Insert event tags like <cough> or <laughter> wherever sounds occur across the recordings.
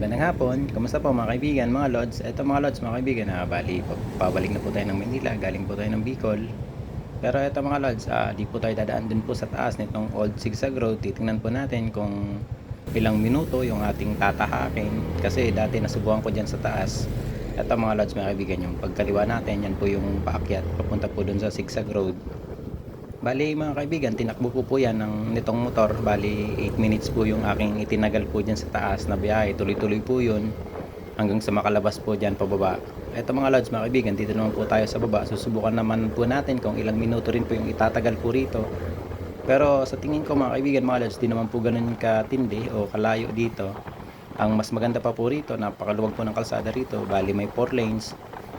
Magandang hapon. Kamusta po mga kaibigan, mga lods? Ito mga lods, mga kaibigan, ah, bali, pa- pabalik na po tayo ng Manila, galing po tayo ng Bicol. Pero ito mga lods, ah, di po tayo dadaan dun po sa taas nitong Old Zigzag Road. Titingnan po natin kung ilang minuto yung ating tatahakin. Kasi dati nasubukan ko dyan sa taas. Ito mga lods, mga kaibigan, yung pagkaliwa natin, yan po yung paakyat, papunta po dun sa Zigzag Road. Bali mga kaibigan, tinakbo ko po yan ng nitong motor. Bali 8 minutes po yung aking itinagal po dyan sa taas na biyahe. Tuloy-tuloy po yun hanggang sa makalabas po dyan pababa. Eto mga lods mga kaibigan, dito naman po tayo sa baba. Susubukan naman po natin kung ilang minuto rin po yung itatagal po rito. Pero sa tingin ko mga kaibigan, mga lods, di naman po ganun katindi o kalayo dito. Ang mas maganda pa po rito, napakaluwag po ng kalsada rito. Bali may 4 lanes.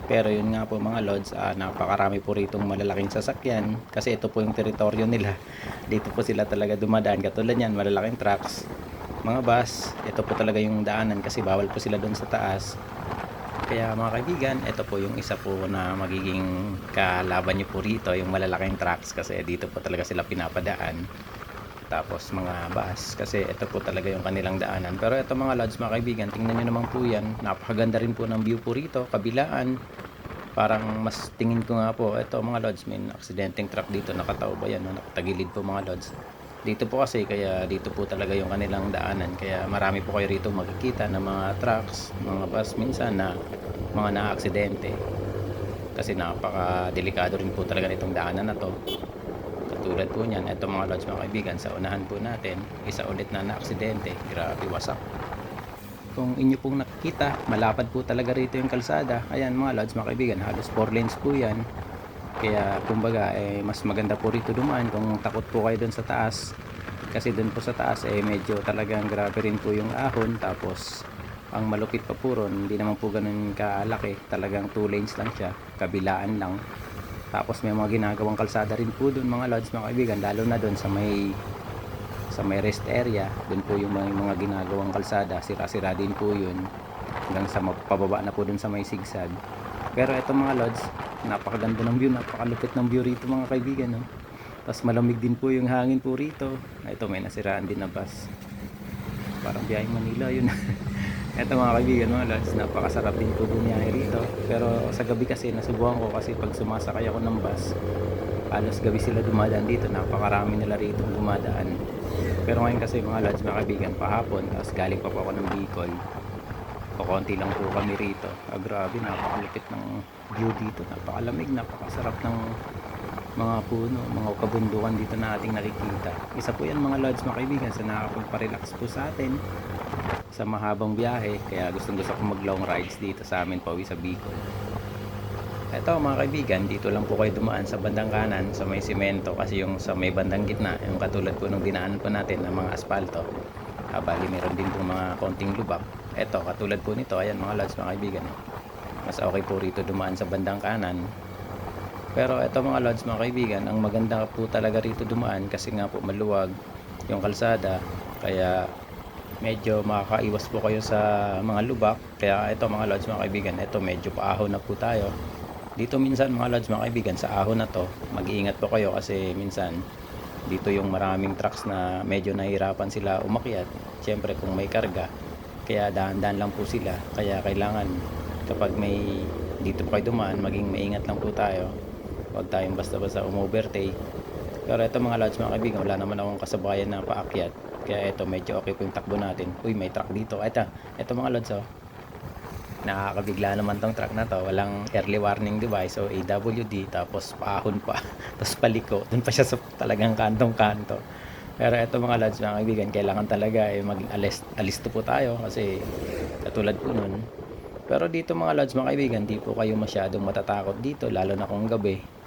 Pero yun nga po mga lods, ah, napakarami po ritong malalaking sasakyan kasi ito po yung teritoryo nila. <laughs> Dito po sila talaga dumadaan. Katulad yan, malalaking trucks, mga bus. Ito po talaga yung daanan kasi bawal po sila doon sa taas. Kaya mga kaibigan, ito po yung isa po na magiging kalaban nyo po rito, yung malalaking trucks kasi dito po talaga sila pinapadaan. Tapos mga bus kasi ito po talaga yung kanilang daanan. Pero ito mga lods mga kaibigan, tingnan nyo naman po yan. Napakaganda rin po ng view po rito, kabilaan. Parang mas tingin ko nga po, ito mga lods, may aksidenteng truck dito, nakatao ba yan, no? nakatagilid po mga lods. Dito po kasi, kaya dito po talaga yung kanilang daanan. Kaya marami po kayo rito makikita ng mga trucks, mga bus minsan na mga na-aksidente. Kasi napaka-delikado rin po talaga nitong daanan na to. Katulad po niyan, ito mga lods mga kaibigan, sa unahan po natin, isa ulit na na-aksidente. Grabe, wasak. Kung inyo pong nakikita, malapad po talaga rito yung kalsada. Ayan mga lods mga kaibigan, halos 4 lanes po yan. Kaya kumbaga, eh, mas maganda po rito dumaan kung takot po kayo dun sa taas. Kasi dun po sa taas, eh, medyo talagang grabe rin po yung ahon. Tapos, ang malupit pa po ron, hindi naman po ganun kalaki. Talagang 2 lanes lang siya, kabilaan lang. Tapos may mga ginagawang kalsada rin po dun mga lods mga kaibigan, lalo na dun sa may sa may rest area, dun po yung mga, mga ginagawang kalsada, sira-sira din po yun hanggang sa mapababa na po dun sa may sigsag. Pero eto mga lods, napakaganda ng view, napakalupit ng view rito mga kaibigan. No? Tapos malamig din po yung hangin po rito. Ito may nasiraan din na bus. Parang biyaheng Manila yun. <laughs> Eto mga kaibigan mga lods, napakasarap din po bumiyahe rito. Pero sa gabi kasi nasubukan ko kasi pag sumasakay ako ng bus, halos gabi sila dumadaan dito. Napakarami nila rito dumadaan. Pero ngayon kasi mga lods mga kaibigan, pahapon, tapos galing pa po ako ng Bicol. Kukunti lang po kami rito. Ah, grabe, napakalupit ng view dito. Napakalamig, napakasarap ng mga puno, mga kabundukan dito na ating nakikita. Isa po yan mga lods mga kaibigan sa nakakapagparelax po sa atin sa mahabang biyahe. Kaya gustong gusto ko mag long rides dito sa amin pauwi sa Bicol. Ito mga kaibigan, dito lang po kayo dumaan sa bandang kanan sa may simento kasi yung sa may bandang gitna, yung katulad po nung dinaanan po natin ng mga asfalto. Ah, bali meron din po mga konting lubak. Ito, katulad po nito, ayan mga lods mga kaibigan. Mas okay po rito dumaan sa bandang kanan. Pero ito mga lods mga kaibigan, ang maganda po talaga rito dumaan kasi nga po maluwag yung kalsada. Kaya medyo makakaiwas po kayo sa mga lubak. Kaya ito mga lods mga kaibigan, ito medyo paahon na po tayo. Dito minsan mga lods mga kaibigan, sa ahon na to, mag-iingat po kayo kasi minsan dito yung maraming trucks na medyo nahihirapan sila umakyat. Siyempre kung may karga, kaya dahan-dahan lang po sila. Kaya kailangan kapag may dito po kayo dumaan, maging maingat lang po tayo. Huwag tayong basta-basta umovertake. Pero ito mga lods mga kaibigan, wala naman akong kasabayan na paakyat. Kaya ito medyo okay po yung takbo natin. Uy, may truck dito. Ito, ito mga lods oh. Nakakabigla naman tong truck na to. Walang early warning device. So AWD tapos paahon pa. <laughs> tapos paliko. Doon pa siya sa talagang kantong-kanto. Pero ito mga lads, mga kaibigan, kailangan talaga eh, maging alis, alisto po tayo kasi katulad po nun. Pero dito mga lads, mga kaibigan, di po kayo masyadong matatakot dito, lalo na kung gabi.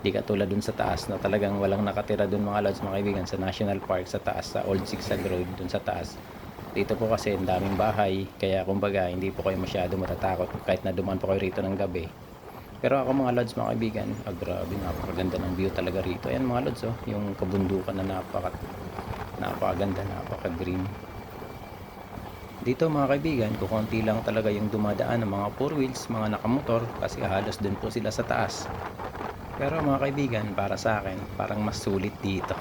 Di katulad dun sa taas na talagang walang nakatira dun mga lads, mga kaibigan, sa National Park sa taas, sa Old Zigzag Road, dun sa taas. Dito po kasi ang daming bahay, kaya kumbaga hindi po kayo masyado matatakot kahit na dumaan po kayo rito ng gabi. Pero ako mga lods mga kaibigan, ah, grabe, napakaganda ng view talaga rito. Ayan mga lods, oh, yung kabundukan na napaka, napakaganda, napaka-green. Dito mga kaibigan, kukunti lang talaga yung dumadaan ng mga four wheels, mga nakamotor, kasi halos dun po sila sa taas. Pero mga kaibigan, para sa akin, parang mas sulit dito.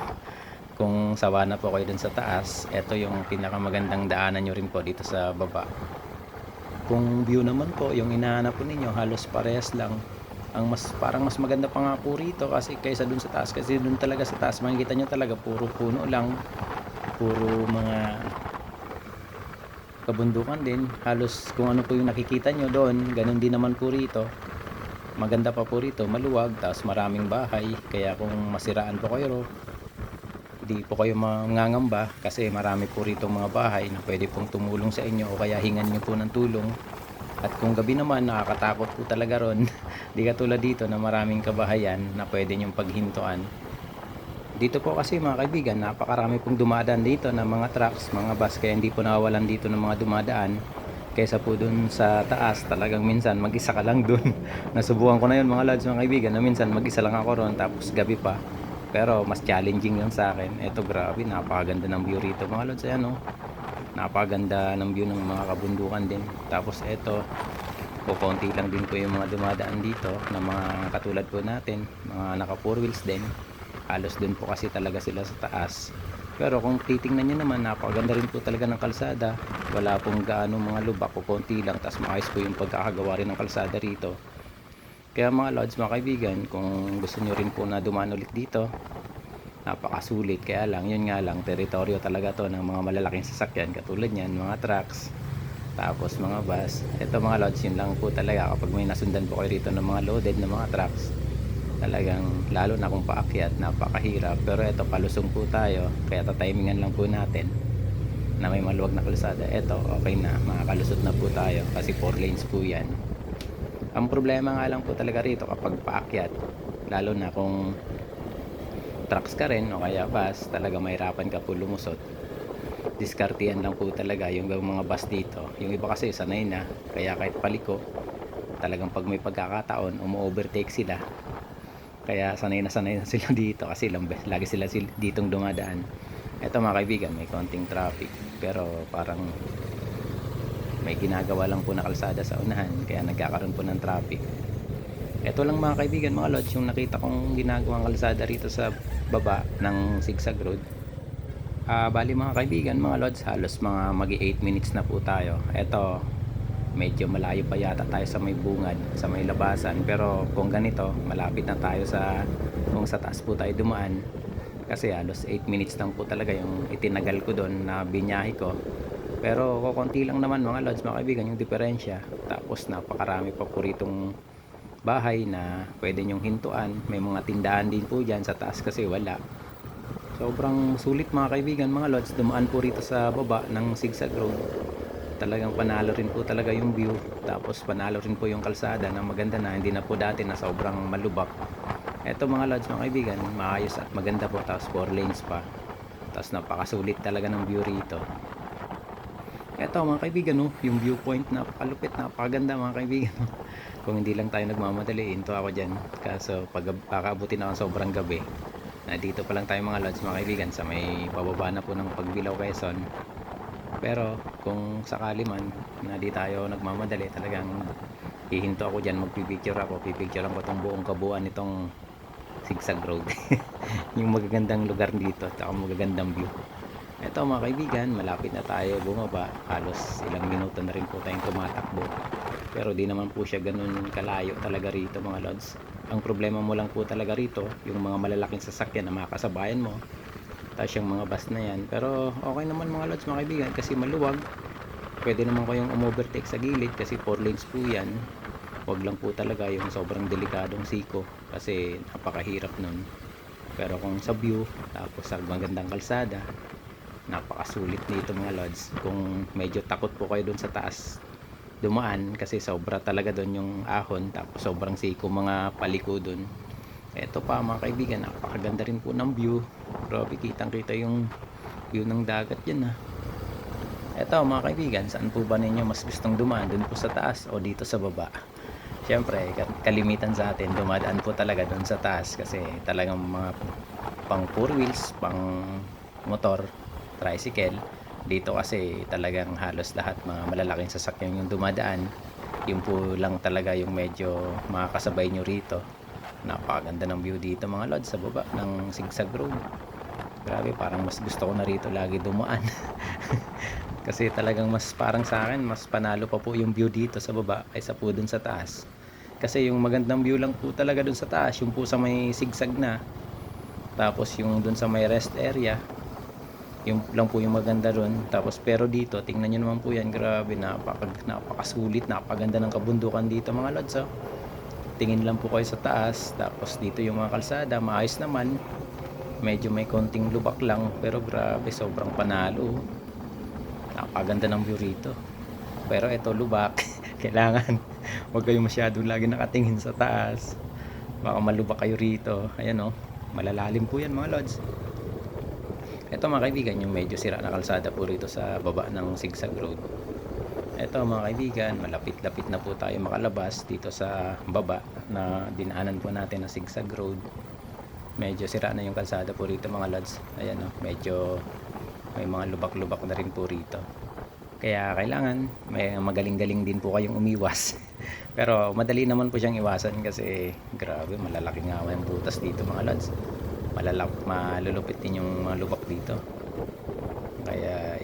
Kung sawa na po kayo dun sa taas, ito yung pinakamagandang daanan nyo rin po dito sa baba. kung view naman po yung inahanap po ninyo halos parehas lang. Ang mas parang mas maganda pa nga po rito kasi kaysa dun sa taas. Kasi dun talaga sa taas makikita nyo talaga puro puno lang. Puro mga kabundukan din. Halos kung ano po yung nakikita nyo doon ganun din naman po rito maganda pa po rito maluwag tapos maraming bahay. Kaya kung masiraan po kayo di po kayo mangangamba kasi marami po rito mga bahay na pwede pong tumulong sa inyo o kaya hingan nyo po ng tulong. At kung gabi naman nakakatakot po talaga ron. <laughs> Di katulad dito na maraming kabahayan na pwede nyong paghintuan. Dito po kasi mga kaibigan napakarami pong dumadaan dito na mga trucks mga bus kaya hindi po nawawalan dito ng mga dumadaan kaysa po dun sa taas talagang minsan mag-isa ka lang dun. <laughs> Nasubukan ko na yun mga lads mga kaibigan na minsan mag-isa lang ako ron tapos gabi pa. Pero mas challenging yun sa akin. Eto grabe napakaganda ng view rito. Mga lads ayan oh. Napakaganda ng view ng mga kabundukan din. Tapos eto kukonti lang din po yung mga dumadaan dito na mga katulad po natin mga naka four wheels din. Halos dun po kasi talaga sila sa taas pero kung titingnan nyo naman napakaganda rin po talaga ng kalsada. Wala pong gaano mga lubak kukonti lang tapos maayos po yung pagkakagawa rin ng kalsada rito. Kaya mga lods mga kaibigan kung gusto nyo rin po na dumaan ulit dito napakasulit. Kaya lang yun nga lang teritoryo talaga to ng mga malalaking sasakyan katulad niyan mga trucks tapos mga bus. Ito mga lods yun lang po talaga kapag may nasundan po kayo rito ng mga loaded na mga trucks talagang lalo na kung paakyat napakahirap. Pero ito palusong po tayo kaya tatimingan lang po natin na may maluwag na kalsada. Ito okay na makakalusot na po tayo kasi 4 lanes po yan. Ang problema nga lang po talaga rito kapag paakyat lalo na kung trucks ka rin o kaya bus talaga mahirapan ka po lumusot. Diskartihan lang po talaga yung mga bus dito. Yung iba kasi sanay na kaya kahit paliko talagang pag may pagkakataon umu-overtake sila kaya sanay na sanay na sila <laughs> dito kasi lang, lagi sila sil- ditong dumadaan. Eto mga kaibigan may konting traffic pero parang may ginagawa lang po na kalsada sa unahan kaya nagkakaroon po ng traffic. Ito lang mga kaibigan mga lods yung nakita kong ginagawang kalsada rito sa baba ng zigzag road. Ah, bali mga kaibigan, mga lods, halos mga magi 8 minutes na po tayo. Ito, medyo malayo pa yata tayo sa may bungad, sa may labasan. Pero kung ganito, malapit na tayo sa kung sa taas po tayo dumaan. Kasi halos 8 minutes lang po talaga yung itinagal ko doon na binyahe ko. Pero kukunti lang naman mga lods, mga kaibigan, yung diferensya. Tapos napakarami pa po ritong bahay na pwede nyong hintuan. May mga tindahan din po dyan sa taas kasi wala. Sobrang sulit mga kaibigan, mga lods. Dumaan po rito sa baba ng zigzag road. Talagang panalo rin po talaga yung view. Tapos panalo rin po yung kalsada na maganda na. Hindi na po dati na sobrang malubak. Eto mga lods mga kaibigan, maayos at maganda po. Tapos 4 lanes pa. Tapos napakasulit talaga ng view rito. Eto mga kaibigan, no, yung viewpoint napakalupit, napakaganda mga kaibigan. <laughs> Kung hindi lang tayo nagmamadali, into ako dyan. Kaso pag kakabutin ako sobrang gabi, Nandito pa lang tayo mga lods mga kaibigan sa may pababa na po ng Pagbilaw Quezon. Pero kung sakali man na di tayo nagmamadali talagang hihinto ako dyan magpipicture ako. Pipicturean ko tong buong kabuuan nitong zigzag road. <laughs> Yung magagandang lugar dito at saka magagandang view. Eto mga kaibigan malapit na tayo bumaba. Halos ilang minuto na rin po tayong tumatakbo. Pero di naman po siya ganun kalayo talaga rito mga lods. Ang problema mo lang po talaga rito yung mga malalaking sasakyan na makakasabayan mo tapos yung mga bus na yan. Pero okay naman mga lods mga kaibigan kasi maluwag. Pwede naman kayong umovertake sa gilid kasi 4 lanes po yan. Wag lang po talaga yung sobrang delikadong siko kasi napakahirap nun. Pero kung sa view tapos sa magandang kalsada napakasulit nito mga lods. Kung medyo takot po kayo dun sa taas dumaan kasi sobra talaga doon yung ahon tapos sobrang siko mga paliko doon eto pa mga kaibigan napakaganda rin po ng view. Grabe kitang kita yung view ng dagat yan ha eto mga kaibigan saan po ba ninyo mas gustong dumaan? Doon po sa taas o dito sa baba? Syempre kalimitan sa atin dumadaan po talaga doon sa taas kasi talagang mga pang four wheels pang motor tricycle. Dito kasi talagang halos lahat mga malalaking sasakyan yung dumadaan. Yun po lang talaga yung medyo makakasabay nyo rito napakaganda ng view dito mga lods sa baba ng zigzag road grabe parang mas gusto ko na rito lagi dumaan <laughs> Kasi talagang mas parang sa akin, mas panalo pa po yung view dito sa baba kaysa po dun sa taas. Kasi yung magandang view lang po talaga dun sa taas, yung po sa may sigsag na. Tapos yung dun sa may rest area, yung lang po yung maganda ron. Tapos pero dito, tingnan nyo naman po yan, grabe, napaka, napakasulit, napakaganda ng kabundukan dito mga lods. Oh. Tingin lang po kayo sa taas, tapos dito yung mga kalsada, maayos naman. Medyo may konting lubak lang, pero grabe, sobrang panalo. Napakaganda ng view rito. Pero ito lubak, <laughs> kailangan huwag kayo masyado lagi nakatingin sa taas. Baka malubak kayo rito. Ayan oh, malalalim po yan mga lods. Ito mga kaibigan, yung medyo sira na kalsada po rito sa baba ng Sigsag Road. Ito mga kaibigan, malapit-lapit na po tayo makalabas dito sa baba na dinaanan po natin na Sigsag Road. Medyo sira na yung kalsada po rito mga lods. Ayan o, medyo may mga lubak-lubak na rin po rito. Kaya kailangan may magaling-galing din po kayong umiwas. <laughs> Pero madali naman po siyang iwasan kasi grabe malalaki nga yung butas dito mga lods malalak, malulupit din yung mga lubak dito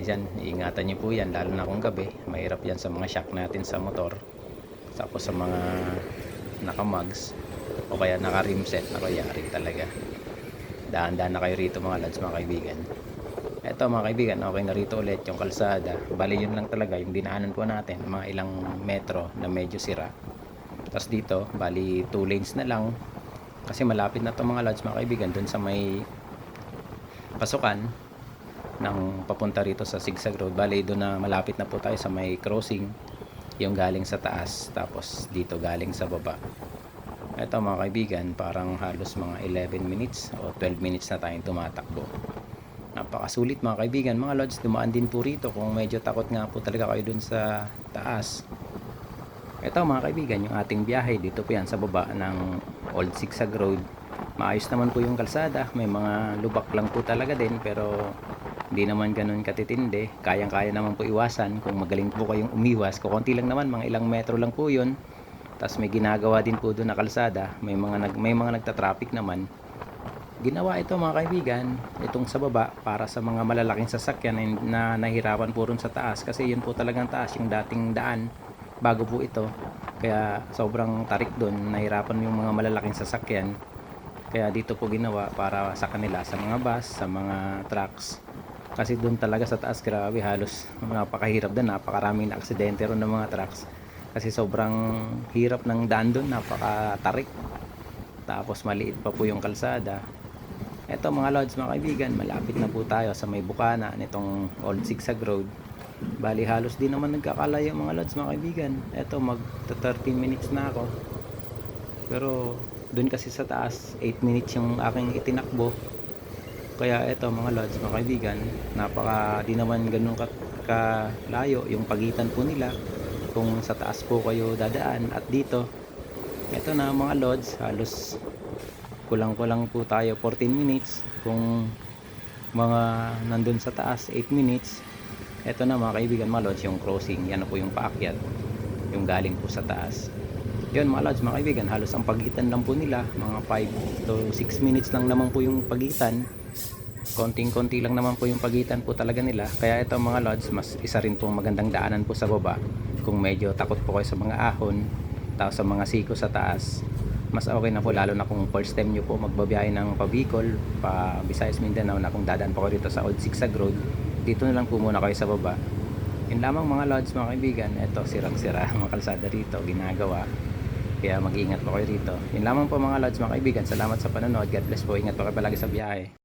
yan, iingatan nyo po yan lalo na kung gabi, mahirap yan sa mga shock natin sa motor. Tapos sa mga nakamugs o kaya naka rim set na kayari talaga. Daan-daan na kayo rito mga lads mga kaibigan. Eto mga kaibigan, okay na rito ulit yung kalsada. Bali yun lang talaga yung dinaanan po natin mga ilang metro na medyo sira. Tapos dito, bali 2 lanes na lang. Kasi malapit na to mga lods mga kaibigan dun sa may pasukan ng papunta rito sa Sigsag Road. Bali doon na malapit na po tayo sa may crossing. Yung galing sa taas tapos dito galing sa baba. Eto mga kaibigan parang halos mga 11 minutes o 12 minutes na tayong tumatakbo. Napakasulit mga kaibigan. Mga lods dumaan din po rito kung medyo takot nga po talaga kayo dun sa taas. Ito mga kaibigan, yung ating biyahe dito po yan sa baba ng Old Sigsag Road. Maayos naman po yung kalsada, may mga lubak lang po talaga din pero hindi naman ganun katitindi. Kayang-kaya naman po iwasan kung magaling po kayong umiwas. Kukunti lang naman, mga ilang metro lang po yun. Tapos may ginagawa din po doon na kalsada, may mga, nag, may mga nagta-traffic naman. Ginawa ito mga kaibigan, itong sa baba para sa mga malalaking sasakyan na, na nahirapan po rin sa taas kasi yun po talagang taas yung dating daan bago po ito kaya sobrang tarik doon nahirapan yung mga malalaking sasakyan kaya dito po ginawa para sa kanila sa mga bus sa mga trucks kasi doon talaga sa taas grabe halos napakahirap doon napakaraming na aksidente ron ng mga trucks kasi sobrang hirap ng daan doon napakatarik tapos maliit pa po yung kalsada eto mga lods mga kaibigan malapit na po tayo sa may bukana nitong old zigzag road Bali halos di naman nagkakalaya mga lads mga kaibigan. Eto mag 13 minutes na ako. Pero doon kasi sa taas 8 minutes yung aking itinakbo. Kaya eto mga lads mga kaibigan, napaka di naman ganun ka, kalayo yung pagitan po nila kung sa taas po kayo dadaan. At dito eto na mga lods halos kulang-kulang po tayo 14 minutes. Kung mga nandun sa taas 8 minutes. Ito na mga kaibigan mga lods yung crossing. Yan po yung paakyat yung galing po sa taas. Yun mga lods mga kaibigan halos ang pagitan lang po nila mga 5 to 6 minutes lang naman po yung pagitan konting konti lang naman po yung pagitan po talaga nila. Kaya ito mga lods mas isa rin po magandang daanan po sa baba. Kung medyo takot po kayo sa mga ahon tapos sa mga siko sa taas mas okay na po lalo na kung first time nyo po magbabiyahe ng pa Bicol pa Visayas Mindanao na kung dadaan po kayo dito sa Old Sigsag Road dito na lang po muna kayo sa baba. Yun lamang mga lodge mga kaibigan eto sirang sira mga kalsada rito ginagawa. Kaya mag-iingat po kayo rito. Yun lamang po mga lodge mga kaibigan salamat sa panonood. God bless po ingat po kayo palagi sa biyahe